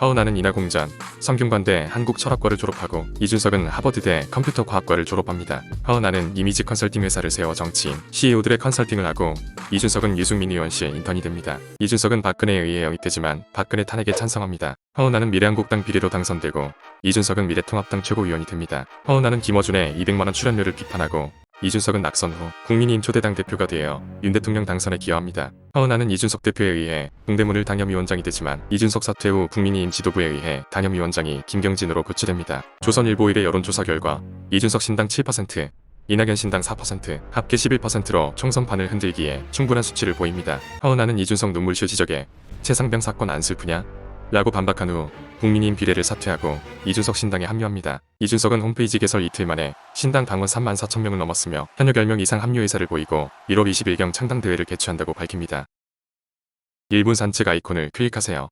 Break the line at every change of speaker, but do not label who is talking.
허은하는 인하공전, 성균관대 한국철학과를 졸업하고 이준석은 하버드대 컴퓨터과학과를 졸업합니다. 허은하는 이미지 컨설팅 회사를 세워 정치인, CEO들의 컨설팅을 하고 이준석은 유승민 의원실 인턴이 됩니다. 이준석은 박근혜에 의해 영입되지만 박근혜 탄핵에 찬성합니다. 허은하는 미래한국당 비례로 당선되고 이준석은 미래통합당 최고위원이 됩니다. 허은하는 김어준의 200만원 출연료를 비판하고 이준석은 낙선 후 국민의힘 초대당 대표가 되어 윤 대통령 당선에 기여합니다. 허은하는 이준석 대표에 의해 동대문을 당협위원장이 되지만 이준석 사퇴 후 국민의힘 지도부에 의해 당협위원장이 김경진으로 교체됩니다. 조선일보 일의 여론조사 결과 이준석 신당 7%, 이낙연 신당 4%, 합계 11%로 총선판을 흔들기에 충분한 수치를 보입니다. 허은하는 이준석 눈물쇼 지적에 최상병 사건 안 슬프냐? 라고 반박한 후 국민의힘 비례를 사퇴하고 이준석 신당에 합류합니다. 이준석은 홈페이지 개설 이틀 만에 신당 당원 3만 4천 명을 넘었으며 현역 10명 이상 합류 의사를 보이고 1월 20일경 창당 대회를 개최한다고 밝힙니다. 1분 산책 아이콘을 클릭하세요.